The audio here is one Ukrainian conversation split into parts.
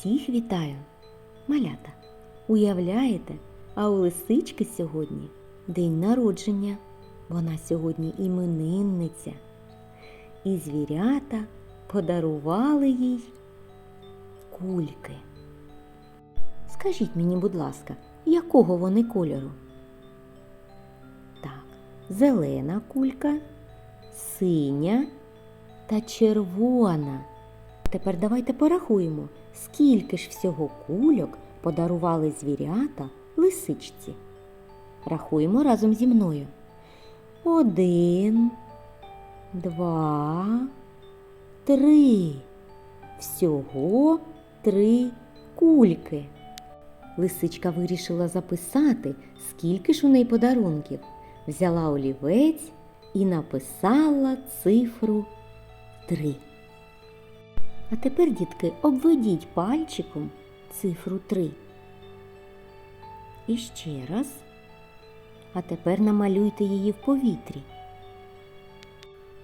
Всіх вітаю, малята. Уявляєте, а у лисички сьогодні день народження. Вона сьогодні іменинниця. І звірята подарували їй кульки. Скажіть мені, будь ласка, якого вони кольору? Так, зелена кулька, синя та червона. Тепер давайте порахуємо, скільки ж всього кульок подарували звірята лисичці. Рахуємо разом зі мною. Один, два, три. Всього три кульки. Лисичка вирішила записати, скільки ж у неї подарунків. Взяла олівець і написала цифру три. А тепер, дітки, обведіть пальчиком цифру 3. І ще раз. А тепер намалюйте її в повітрі.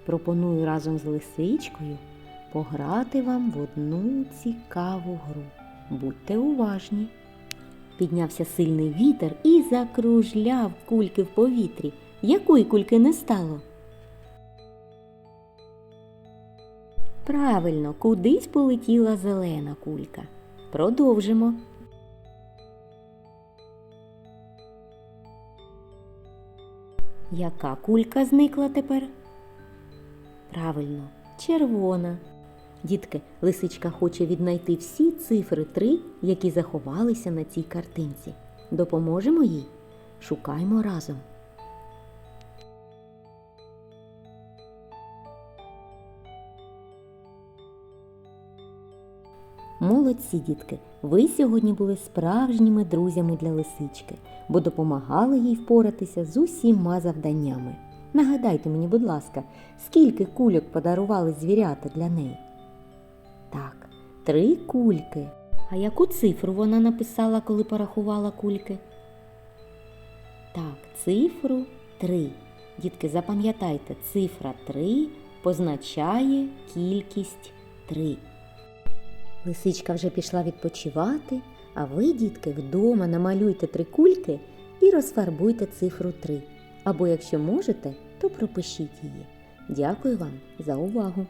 Пропоную разом з лисичкою пограти вам в одну цікаву гру. Будьте уважні. Піднявся сильний вітер і закружляв кульки в повітрі. Якої кульки не стало? Правильно, кудись полетіла зелена кулька. Продовжимо. Яка кулька зникла тепер? Правильно, червона. Дітки, лисичка хоче віднайти всі цифри 3, які заховалися на цій картинці. Допоможемо їй? Шукаймо разом. Молодці, дітки! Ви сьогодні були справжніми друзями для лисички, бо допомагали їй впоратися з усіма завданнями. Нагадайте мені, будь ласка, скільки кульок подарували звірята для неї? Так, три кульки. А яку цифру вона написала, коли порахувала кульки? Так, цифру 3. Дітки, запам'ятайте, цифра 3 позначає кількість 3. Лисичка вже пішла відпочивати, а ви, дітки, вдома намалюйте три кульки і розфарбуйте цифру 3. Або, якщо можете, то пропишіть її. Дякую вам за увагу!